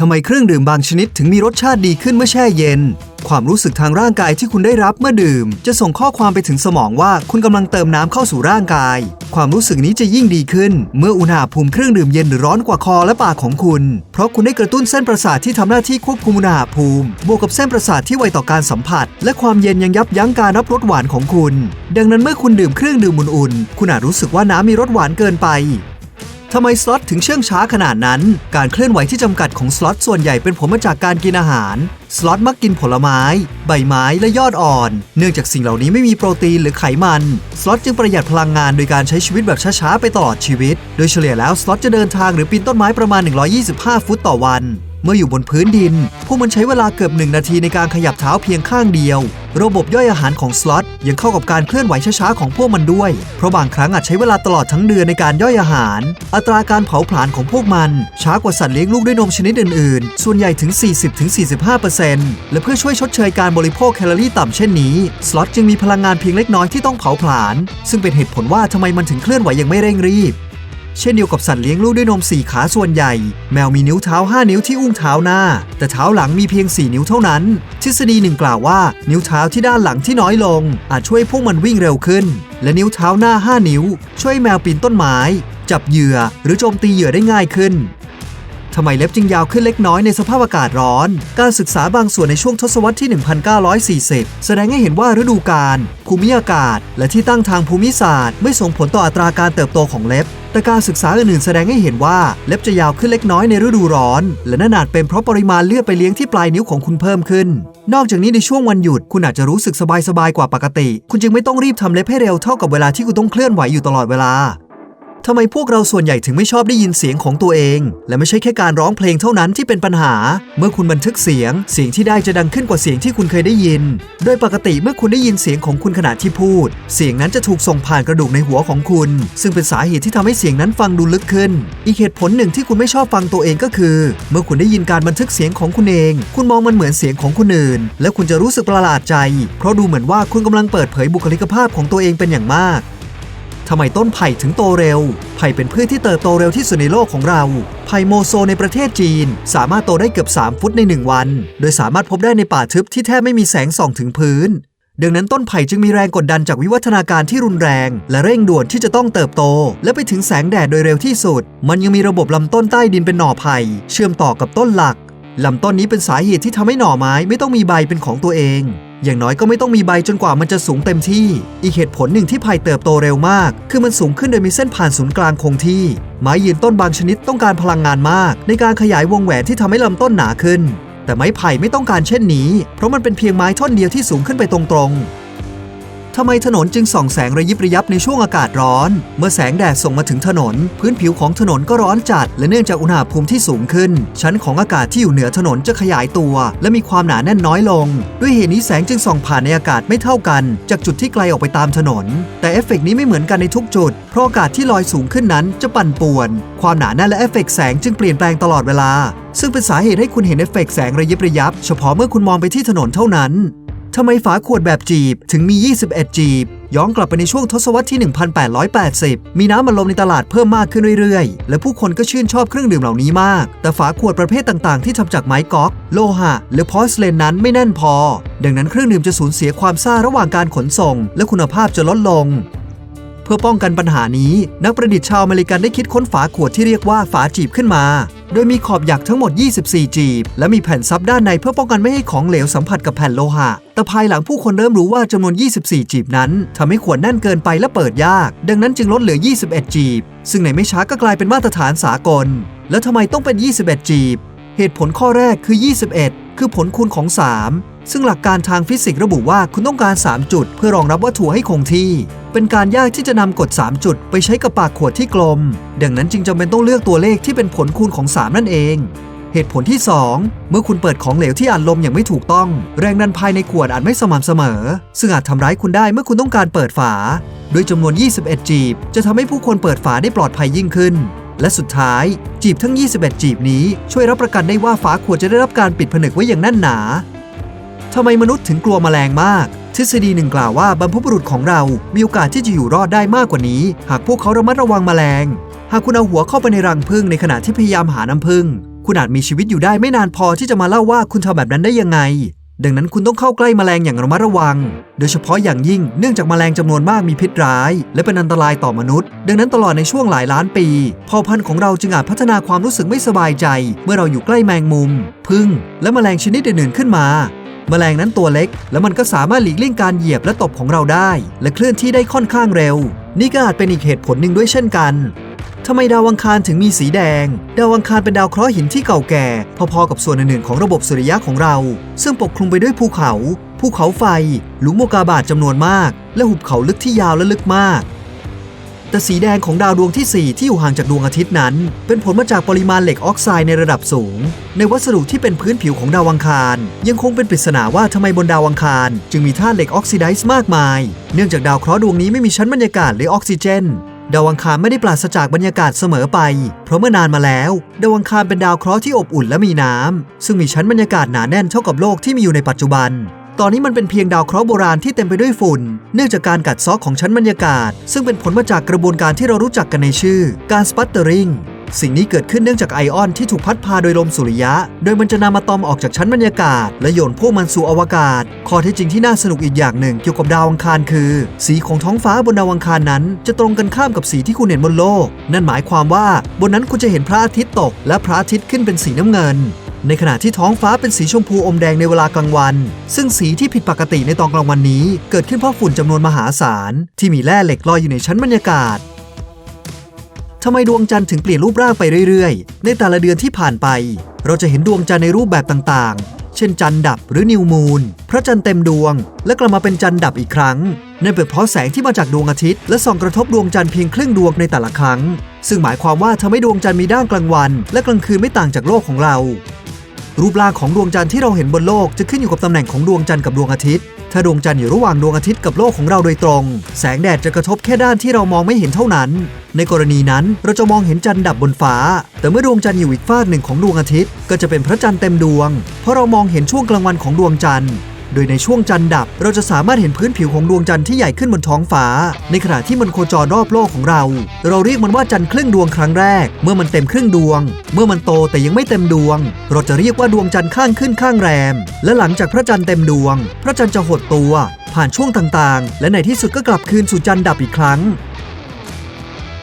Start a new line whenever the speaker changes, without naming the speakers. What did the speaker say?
ทำไมเครื่องดื่มบางชนิดถึงมีรสชาติดีขึ้นเมื่อแช่เย็น ความรู้สึกทางร่างกายที่คุณได้รับเมื่อดื่ม จะส่งข้อความไปถึงสมองว่าคุณกำลังเติมน้ำเข้าสู่ร่างกาย ความรู้สึกนี้จะยิ่งดีขึ้น เมื่ออุณหภูมิเครื่องดื่มเย็นหรือร้อนกว่าคอและปากของคุณ เพราะคุณได้กระตุ้นเส้นประสาทที่ทำหน้าที่ควบคุมอุณหภูมิ บวกกับเส้นประสาทที่ไวต่อการสัมผัส และความเย็นยังยับยั้งการรับรสหวานของคุณ ดังนั้นเมื่อคุณดื่มเครื่องดื่มอุ่นๆคุณอาจรู้สึกว่าน้ำมีรสหวานเกินไป ทำไมสล็อตถึงเชื่องช้าขนาดนั้น การเคลื่อนไหวที่จำกัดของสล็อตส่วนใหญ่เป็นผลมาจากการกินอาหาร สล็อตมักกินผลไม้ ใบไม้และยอดอ่อน เนื่องจากสิ่งเหล่านี้ไม่มีโปรตีนหรือไขมัน สล็อตจึงประหยัดพลังงานโดยการใช้ชีวิตแบบช้าๆไปตลอดชีวิต โดยเฉลี่ยแล้วสล็อตจะเดินทางหรือปีนต้นไม้ประมาณ 125 ฟุตต่อวัน เมื่ออยู่บนพื้นดิน พวกมันใช้เวลาเกือบหนึ่งนาทีในการขยับเท้าเพียงข้างเดียว ระบบย่อยอาหารของสล็อตยังเข้ากับการเคลื่อนไหวช้าๆของพวกมันด้วย เพราะบางครั้งอาจใช้เวลาตลอดทั้งเดือนในการย่อยอาหาร อัตราการเผาผลาญของพวกมันช้ากว่าสัตว์เลี้ยงลูกด้วยนมชนิดอื่นๆ ส่วนใหญ่ถึง 40-45%และเพื่อช่วยชดเชยการบริโภคแคลอรี่ต่ำเช่นนี้สล็อตจึงมีพลังงานเพียงเล็กน้อยที่ต้องเผาผลาญซึ่งเป็นเหตุผลว่าทำไมมันถึงเคลื่อนไหวอย่างไม่เร่งรีบ เช่นเดียวกับสัตว์เลี้ยงลูกด้วยนม4ขาส่วนใหญ่ แมวมีนิ้วเท้า 5 นิ้วที่อุ้งเท้าหน้า แต่เท้าหลังมีเพียง 4 นิ้วเท่านั้น ทฤษฎีหนึ่งกล่าวว่า นิ้วเท้าที่ด้านหลังที่น้อยลง อาจช่วยพวกมันวิ่งเร็วขึ้น และนิ้วเท้าหน้า 5 นิ้ว ช่วยแมวปีนต้นไม้ จับเหยื่อหรือโจมตีเหยื่อได้ง่ายขึ้นทำไมเล็บจึงยาวขึ้นเล็กน้อยในสภาพอากาศร้อน การศึกษาบางส่วนในช่วงทศวรรษที่ 1940 แสดงให้เห็นว่าฤดูกาล ภูมิอากาศ และที่ตั้งทางภูมิศาสตร์ ไม่ส่งผลต่ออัตราการเติบโตของเล็บ แต่การศึกษาอื่นๆแสดงให้เห็นว่าเล็บจะยาวขึ้นเล็กน้อยในฤดูร้อน และนั่นอาจเป็นเพราะปริมาณเลือดไปเลี้ยงที่ปลายนิ้วของคุณเพิ่มขึ้น นอกจากนี้ในช่วงวันหยุดคุณอาจจะรู้สึกสบายๆกว่าปกติ คุณจึงไม่ต้องรีบทำเล็บให้เร็วเท่ากับเวลาที่คุณต้องเคลื่อนไหวอยู่ตลอดเวลา ทำไมพวกเราส่วนใหญ่ถึงไม่ชอบได้ยินเสียงของตัวเอง และไม่ใช่แค่การร้องเพลงเท่านั้นที่เป็นปัญหา เมื่อคุณบันทึกเสียง เสียงที่ได้จะดังขึ้นกว่าเสียงที่คุณเคยได้ยิน โดยปกติเมื่อคุณได้ยินเสียงของคุณขณะที่พูด เสียงนั้นจะถูกส่งผ่านกระดูกในหัวของคุณ ซึ่งเป็นสาเหตุที่ทำให้เสียงนั้นฟังดูลึกขึ้น อีกเหตุผลหนึ่งที่คุณไม่ชอบฟังตัวเองก็คือ เมื่อคุณได้ยินการบันทึกเสียงของคุณเอง คุณมองมันเหมือนเสียงของคนอื่น และคุณจะรู้สึกประหลาดใจ เพราะดูเหมือนว่าคุณกำลังเปิดเผยบุคลิกภาพของตัวเองเป็นอย่างมาก ทำไมต้นไผ่ถึงโตเร็ว ไผ่เป็นพืชที่เติบโตเร็วที่สุดในโลกของเรา ไผ่โมโซในประเทศจีน สามารถโตได้เกือบ 3 ฟุตใน 1 วัน โดยสามารถพบได้ในป่าทึบที่แทบไม่มีแสงส่องถึงพื้น ดังนั้นต้นไผ่จึงมีแรงกดดันจากวิวัฒนาการที่รุนแรง และเร่งด่วนที่จะต้องเติบโต และไปถึงแสงแดดโดยเร็วที่สุด มันยังมีระบบลำต้นใต้ดินเป็นหน่อไผ่เชื่อมต่อกับต้นหลักลำต้นนี้เป็นสาเหตุที่ทำให้หน่อไม้ไม่ต้องมีใบเป็นของตัวเอง อย่างน้อยก็ไม่ต้องมีใบจนกว่ามันจะสูงเต็มที่ อีกเหตุผลหนึ่งที่ไผ่เติบโตเร็วมาก คือมันสูงขึ้นโดยมีเส้นผ่านศูนย์กลางคงที่ ไม้ยืนต้นบางชนิดต้องการพลังงานมาก ในการขยายวงแหวนที่ทำให้ลำต้นหนาขึ้น แต่ไม้ไผ่ไม่ต้องการเช่นนี้ เพราะมันเป็นเพียงไม้ท่อนเดียวที่สูงขึ้นไปตรงๆ ทำไมถนนจึงส่องแสงระยิบระยับในช่วงอากาศร้อน เมื่อแสงแดดส่งมาถึงถนน พื้นผิวของถนนก็ร้อนจัด และเนื่องจากอุณหภูมิที่สูงขึ้น ชั้นของอากาศที่อยู่เหนือถนนจะขยายตัว และมีความหนาแน่นน้อยลง ด้วยเหตุนี้แสงจึงส่องผ่านในอากาศไม่เท่ากัน จากจุดที่ไกลออกไปตามถนน แต่เอฟเฟกต์นี้ไม่เหมือนกันในทุกจุด เพราะอากาศที่ลอยสูงขึ้นนั้นจะปั่นป่วน ความหนาแน่นและเอฟเฟกต์แสงจึงเปลี่ยนแปลงตลอดเวลาซึ่งเป็นสาเหตุให้คุณเห็นเอฟเฟกต์แสงระยิบระยับ เฉพาะเมื่อคุณมองไปที่ถนนเท่านั้น ทำไมฝาขวดแบบจีบถึงมี 21 จีบ ย้อนกลับไปในช่วงทศวรรษที่ 1880 มีน้ำมันลมในตลาดเพิ่มมากขึ้นเรื่อยๆ และผู้คนก็ชื่นชอบเครื่องดื่มเหล่านี้มาก แต่ฝาขวดประเภทต่างๆ ที่ทำจากไม้ก๊อก โลหะ หรือพอสเลนนั้นไม่แน่นพอ ดังนั้นเครื่องดื่มจะสูญเสียความซ่าระหว่างการขนส่ง และคุณภาพจะลดลงเพื่อป้องกันปัญหานี้ นักประดิษฐ์ชาวอเมริกันได้คิดค้นฝาขวดที่เรียกว่าฝาจีบขึ้นมา โดยมีขอบหยักทั้งหมด 24 จีบ และมีแผ่นซับด้านในเพื่อป้องกันไม่ให้ของเหลวสัมผัสกับแผ่นโลหะ แต่ภายหลังผู้คนเริ่มรู้ว่าจำนวน 24 จีบนั้นทำให้ขวดแน่นเกินไปและเปิดยาก ดังนั้นจึงลดเหลือ 21 จีบ ซึ่งในไม่ช้าก็กลายเป็นมาตรฐานสากล แล้วทำไมต้องเป็น 21 จีบ เหตุผลข้อแรกคือ 21 คือผลคูณของ 3 ซึ่งหลักการทางฟิสิกส์ระบุว่าคุณต้องการ 3 จุด เพื่อรองรับวัตถุให้คงที่ เป็นการยากที่จะนำกฎ 3 จุด ไปใช้กับปากขวดที่กลม ดังนั้นจึงจำเป็นต้องเลือกตัวเลขที่เป็นผลคูณของ 3 นั่นเอง เหตุผลที่ 2 เมื่อคุณเปิดของเหลวที่อัดลมอย่างไม่ถูกต้อง แรงดันภายในขวดอาจไม่สม่ำเสมอ ซึ่งอาจทำร้ายคุณได้เมื่อคุณต้องการเปิดฝาโดยจำนวน 21 จีบ จะทำให้ผู้คนเปิดฝาได้ปลอดภัยยิ่งขึ้น และสุดท้าย จีบทั้ง 21 จีบนี้ ช่วยรับประกันได้ว่าฝาขวดจะได้รับการปิดผนึกไว้อย่างแน่นหนาทำไมมนุษย์ถึงกลัวแมลงมาก ทฤษฎีหนึ่งกล่าวว่าบรรพบุรุษของเรา มีโอกาสที่จะอยู่รอดได้มากกว่านี้ หากพวกเขาระมัดระวังแมลง หากคุณเอาหัวเข้าไปในรังผึ้งในขณะที่พยายามหาน้ำผึ้งคุณอาจมีชีวิตอยู่ได้ไม่นานพอที่จะมาเล่าว่าคุณทำแบบนั้นได้ยังไง ดังนั้นคุณต้องเข้าใกล้แมลงอย่างระมัดระวัง โดยเฉพาะอย่างยิ่งเนื่องจากแมลงจำนวนมากมีพิษร้าย และเป็นอันตรายต่อมนุษย์ ดังนั้นตลอดในช่วงหลายล้านปีเผ่าพันธุ์ของเราจึงอาจพัฒนาความรู้สึกไม่สบายใจ เมื่อเราอยู่ใกล้แมงมุม พึ่งและแมลงชนิดอื่นๆขึ้นมา แมลงนั้นตัวเล็ก และมันก็สามารถหลีกเลี่ยงการเหยียบและตบของเราได้ และเคลื่อนที่ได้ค่อนข้างเร็ว นี่ก็อาจเป็นอีกเหตุผลหนึ่งด้วยเช่นกันทำไมดาวอังคารถึงมีสีแดง ดาวอังคารเป็นดาวเคราะห์หินที่เก่าแก่ พอๆกับส่วนอื่นๆของระบบสุริยะของเรา ซึ่งปกคลุมไปด้วยภูเขา ภูเขาไฟ หลุมโมกาบาตจำนวนมาก และหุบเขาลึกที่ยาวและลึกมาก แต่สีแดงของดาวดวงที่ 4 ที่อยู่ห่างจากดวงอาทิตย์นั้น เป็นผลมาจากปริมาณเหล็กออกไซด์ในระดับสูง ในวัสดุที่เป็นพื้นผิวของดาวอังคาร ยังคงเป็นปริศนาว่าทำไมบนดาวอังคาร จึงมีธาตุเหล็กออกซิไดซ์มากมาย เนื่องจากดาวเคราะห์ดวงนี้ไม่มีชั้นบรรยากาศหรือออกซิเจนดาวอังคารไม่ได้ปราศจากบรรยากาศเสมอไป เพราะเมื่อนานมาแล้ว ดาวอังคารเป็นดาวเคราะห์ที่อบอุ่นและมีน้ำซึ่งมีชั้นบรรยากาศหนาแน่นเท่ากับโลกที่มีอยู่ในปัจจุบัน ตอนนี้มันเป็นเพียงดาวเคราะห์โบราณที่เต็มไปด้วยฝุ่น เนื่องจากการกัดเซอกของชั้นบรรยากาศ ซึ่งเป็นผลมาจากกระบวนการที่เรารู้จักกันในชื่อ การสปัตเตอริงสิ่งนี้เกิดขึ้นเนื่องจากไอออนที่ถูกพัดพาโดยลมสุริยะ โดยมันจะนำอะตอมออกจากชั้นบรรยากาศ และโยนพวกมันสู่อวกาศ ข้อเท็จจริงที่น่าสนุกอีกอย่างหนึ่งเกี่ยวกับดาวอังคารคือ สีของท้องฟ้าบนดาวอังคารนั้น จะตรงกันข้ามกับสีที่คุณเห็นบนโลก นั่นหมายความว่าบนนั้นคุณจะเห็นพระอาทิตย์ตก และพระอาทิตย์ขึ้นเป็นสีน้ำเงิน ในขณะที่ท้องฟ้าเป็นสีชมพูอมแดงในเวลากลางวัน ซึ่งสีที่ผิดปกติในตอนกลางวันนี้ เกิดขึ้นเพราะฝุ่นจำนวนมหาศาล ที่มีแร่เหล็กลอยอยู่ในชั้นบรรยากาศทำไมดวงจันทร์ถึงเปลี่ยนรูปร่างไปเรื่อยๆ ในแต่ละเดือนที่ผ่านไป เราจะเห็นดวงจันทร์ในรูปแบบต่างๆ เช่นจันทร์ดับหรือนิวมูน พระจันทร์เต็มดวง และกลับมาเป็นจันทร์ดับอีกครั้ง นั่นเป็นเพราะแสงที่มาจากดวงอาทิตย์ และส่องกระทบดวงจันทร์เพียงครึ่งดวงในแต่ละครั้ง ซึ่งหมายความว่าทำให้ดวงจันทร์มีด้านกลางวัน และกลางคืนไม่ต่างจากโลกของเรา รูปร่างของดวงจันทร์ที่เราเห็นบนโลกจะขึ้นอยู่กับตำแหน่งของดวงจันทร์กับดวงอาทิตย์ ถ้าดวงจันทร์อยู่ระหว่างดวงอาทิตย์กับโลกของเราโดยตรง แสงแดดจะกระทบแค่ด้านที่เรามองไม่เห็นเท่านั้น ในกรณีนั้นเราจะมองเห็นจันทร์ดับบนฟ้า แต่เมื่อดวงจันทร์อยู่อีกฟากหนึ่งของดวงอาทิตย์ ก็จะเป็นพระจันทร์เต็มดวง เพราะเรามองเห็นช่วงกลางวันของดวงจันทร์ โดยในช่วงจันทร์ดับ เราจะสามารถเห็นพื้นผิวของดวงจันทร์ที่ใหญ่ขึ้นบนท้องฟ้า ในขณะที่มันโคจรรอบโลกของเรา เราเรียกมันว่าจันทร์ครึ่งดวงครั้งแรก เมื่อมันเต็มครึ่งดวง เมื่อมันโตแต่ยังไม่เต็มดวง เราจะเรียกว่าดวงจันทร์ข้างขึ้นข้างแรม และหลังจากพระจันทร์เต็มดวง พระจันทร์จะหดตัว ผ่านช่วงต่างๆ และในที่สุดก็กลับคืนสู่จันทร์ดับอีกครั้ง